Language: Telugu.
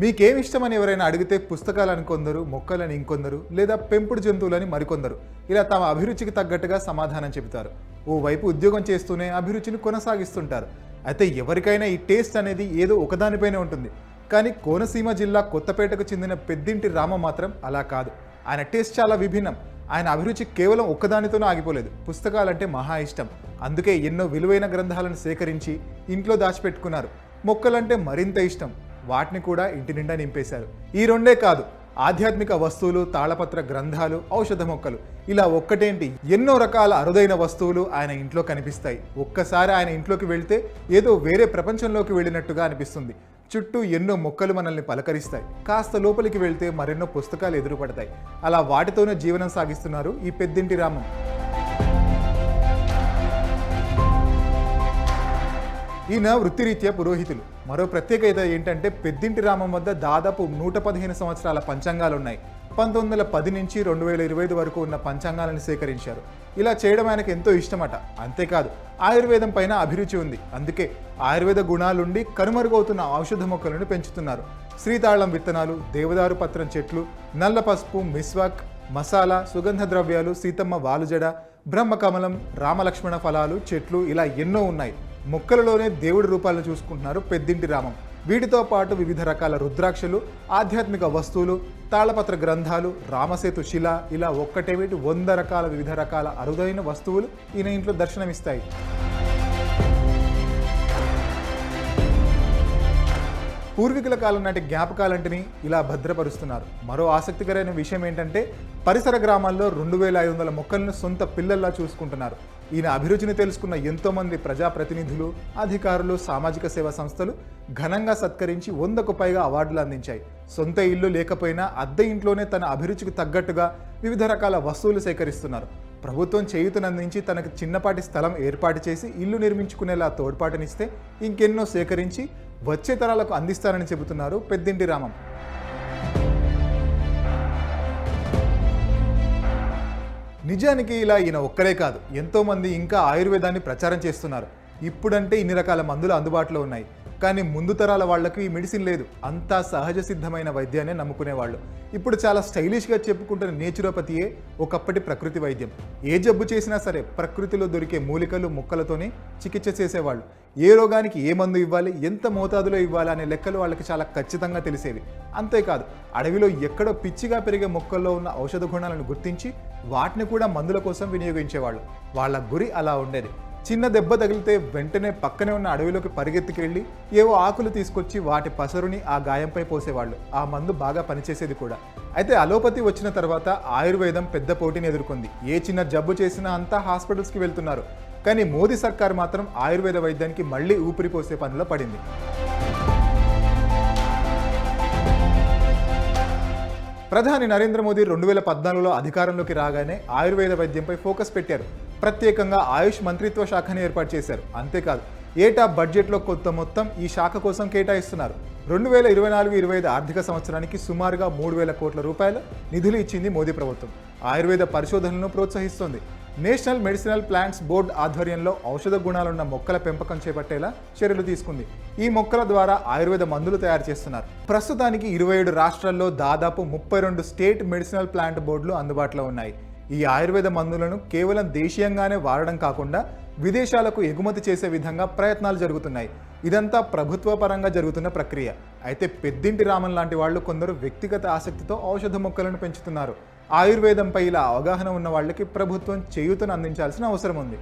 మీకేం ఇష్టమని ఎవరైనా అడిగితే పుస్తకాలని కొందరు మొక్కలని ఇంకొందరు లేదా పెంపుడు జంతువులని మరికొందరు. ఇలా తమ అభిరుచికి తగ్గట్టుగా సమాధానం చెబుతారు. ఓవైపు ఉద్యోగం చేస్తూనే అభిరుచిని కొనసాగిస్తుంటారు. అయితే ఎవరికైనా ఈ టేస్ట్ అనేది ఏదో ఒకదానిపైనే ఉంటుంది. కానీ కోనసీమ జిల్లా కొత్తపేటకు చెందిన పెద్దింటి రామ మాత్రం అలా కాదు. ఆయన టేస్ట్ చాలా విభిన్నం. ఆయన అభిరుచి కేవలం ఒక్కదానితోనే ఆగిపోలేదు. పుస్తకాలంటే మహా ఇష్టం. అందుకే ఎన్నో విలువైన గ్రంథాలను సేకరించి ఇంట్లో దాచిపెట్టుకున్నారు. మొక్కలంటే మరింత ఇష్టం. వాటిని కూడా ఇంటి నిండా నింపేశారు. ఈ రెండే కాదు ఆధ్యాత్మిక వస్తువులు తాళపత్ర గ్రంథాలు ఔషధ మొక్కలు. ఇలా ఒక్కటేంటి? ఎన్నో రకాల అరుదైన వస్తువులు ఆయన ఇంట్లో కనిపిస్తాయి. ఒక్కసారి ఆయన ఇంట్లోకి వెళ్తే ఏదో వేరే ప్రపంచంలోకి వెళ్ళినట్టుగా అనిపిస్తుంది. చుట్టూ ఎన్నో మొక్కలు మనల్ని పలకరిస్తాయి. కాస్త లోపలికి వెళ్తే మరెన్నో పుస్తకాలు ఎదురుపడతాయి. అలా వాటితోనే జీవనం సాగిస్తున్నారు ఈ పెద్దింటి రామం. ఈయన వృత్తిరీత్యా పురోహితులు. మరో ప్రత్యేకత ఏంటంటే పెద్దింటి రామం వద్ద దాదాపు నూట పదిహేను సంవత్సరాల పంచాంగాలు ఉన్నాయి పంతొమ్మిది వందల పది నుంచి రెండు వేల ఇరవై ఐదు వరకు ఉన్న పంచాంగాలను సేకరించారు. ఇలా చేయడం ఆయనకు ఎంతో ఇష్టమట. అంతేకాదు ఆయుర్వేదం పైన అభిరుచి ఉంది. అందుకే ఆయుర్వేద గుణాలుండి కనుమరుగవుతున్న ఔషధ మొక్కలను పెంచుతున్నారు. శ్రీతాళం విత్తనాలు దేవదారు పత్రం చెట్లు నల్ల పసుపు మిస్వాక్ మసాలా సుగంధ ద్రవ్యాలు సీతమ్మ వాలుజడ బ్రహ్మకమలం రామలక్ష్మణ ఫలాలు చెట్లు ఇలా ఎన్నో ఉన్నాయి. మొక్కలలోనే దేవుడి రూపాలను చూసుకుంటున్నారు పెద్దింటి రామం. వీటితో పాటు వివిధ రకాల రుద్రాక్షలు ఆధ్యాత్మిక వస్తువులు తాళపత్ర గ్రంథాలు రామసేతు శిల ఇలా ఒక్కటేమిటి వంద రకాల వివిధ రకాల అరుదైన వస్తువులు ఈయన ఇంట్లో దర్శనమిస్తాయి. పూర్వీకుల కాలం నాటి జ్ఞాపకాలంటిని ఇలా భద్రపరుస్తున్నారు. మరో ఆసక్తికరమైన విషయం ఏంటంటే పరిసర గ్రామాల్లో రెండు వేల ఐదు వందల మొక్కలను సొంత పిల్లల్లా చూసుకుంటున్నారు. ఈయన అభిరుచిని తెలుసుకున్న ఎంతోమంది ప్రజాప్రతినిధులు అధికారులు సామాజిక సేవా సంస్థలు ఘనంగా సత్కరించి వందకు పైగా అవార్డులు అందించాయి. సొంత ఇల్లు లేకపోయినా అద్దె ఇంట్లోనే తన అభిరుచికి తగ్గట్టుగా వివిధ రకాల వస్తువులు సేకరిస్తున్నారు. ప్రభుత్వం చేయుతనందించి తనకు చిన్నపాటి స్థలం ఏర్పాటు చేసి ఇల్లు నిర్మించుకునేలా తోడ్పాటునిస్తే ఇంకెన్నో సేకరించి వచ్చే తరాలకు అందిస్తారని చెబుతున్నారు పెద్దింటి రామం. నిజానికి ఇలా ఈయన ఒక్కరే కాదు. ఎంతోమంది ఇంకా ఆయుర్వేదాన్ని ప్రచారం చేస్తున్నారు. ఇప్పుడంటే ఇన్ని రకాల మందులు అందుబాటులో ఉన్నాయి. కానీ ముందు తరాల వాళ్ళకు ఈ మెడిసిన్ లేదు. అంతా సహజ సిద్ధమైన వైద్యాన్ని నమ్ముకునేవాళ్ళు. ఇప్పుడు చాలా స్టైలిష్గా చెప్పుకుంటున్న నేచురోపతియే ఒకప్పటి ప్రకృతి వైద్యం. ఏ జబ్బు చేసినా సరే ప్రకృతిలో దొరికే మూలికలు మొక్కలతోనే చికిత్స చేసేవాళ్ళు. ఏ రోగానికి ఏ మందు ఇవ్వాలి ఎంత మోతాదులో ఇవ్వాలి అనే లెక్కలు వాళ్ళకి చాలా ఖచ్చితంగా తెలిసేవి. అంతేకాదు అడవిలో ఎక్కడో పిచ్చిగా పెరిగే మొక్కల్లో ఉన్న ఔషధ గుణాలను గుర్తించి వాటిని కూడా మందుల కోసం వినియోగించేవాళ్ళు. వాళ్ళ గురి అలా ఉండేది. చిన్న దెబ్బ తగిలితే వెంటనే పక్కనే ఉన్న అడవిలోకి పరిగెత్తుకెళ్ళి ఏవో ఆకులు తీసుకొచ్చి వాటి పసరుని ఆ గాయంపై పోసేవాళ్ళు. ఆ మందు బాగా పనిచేసేది కూడా. అయితే అలోపతి వచ్చిన తర్వాత ఆయుర్వేదం పెద్ద పోటీని ఎదుర్కొంది. ఏ చిన్న జబ్బు చేసినా అంతా హాస్పిటల్స్కి వెళ్తున్నారు. కానీ మోదీ సర్కార్ మాత్రం ఆయుర్వేద వైద్యానికి మళ్ళీ ఊపిరి పోసే పనిలో పడింది. ప్రధాని నరేంద్ర మోదీ రెండు వేల పద్నాలుగులో అధికారంలోకి రాగానే ఆయుర్వేద వైద్యంపై ఫోకస్ పెట్టారు. ప్రత్యేకంగా ఆయుష్ మంత్రిత్వ శాఖను ఏర్పాటు చేశారు. అంతేకాదు ఏటా బడ్జెట్లో కొత్త మొత్తం ఈ శాఖ కోసం కేటాయిస్తున్నారు. రెండు వేల ఇరవై నాలుగు ఇరవై ఐదు ఆర్థిక సంవత్సరానికి సుమారుగా మూడు వేల కోట్ల రూపాయల నిధులు ఇచ్చింది మోదీ ప్రభుత్వం. ఆయుర్వేద పరిశోధనలను ప్రోత్సహిస్తోంది. నేషనల్ మెడిసినల్ ప్లాంట్స్ బోర్డు ఆధ్వర్యంలో ఔషధ గుణాలున్న మొక్కల పెంపకం చేపట్టేలా చర్యలు తీసుకుంది. ఈ మొక్కల ద్వారా ఆయుర్వేద మందులు తయారు చేస్తున్నారు. ప్రస్తుతానికి ఇరవై ఏడు రాష్ట్రాల్లో దాదాపు ముప్పై రెండు స్టేట్ మెడిసినల్ ప్లాంట్ బోర్డులు అందుబాటులో ఉన్నాయి. ఈ ఆయుర్వేద మందులను కేవలం దేశీయంగానే వాడడం కాకుండా విదేశాలకు ఎగుమతి చేసే విధంగా ప్రయత్నాలు జరుగుతున్నాయి. ఇదంతా ప్రభుత్వ పరంగా జరుగుతున్న ప్రక్రియ. అయితే పెద్దింటి రామన్ లాంటి వాళ్ళు కొందరు వ్యక్తిగత ఆసక్తితో ఔషధ మొక్కలను పెంచుతున్నారు. ఆయుర్వేదంపై ఇలా అవగాహన ఉన్న వాళ్ళకి ప్రభుత్వం చేయూతను అందించాల్సిన అవసరం ఉంది.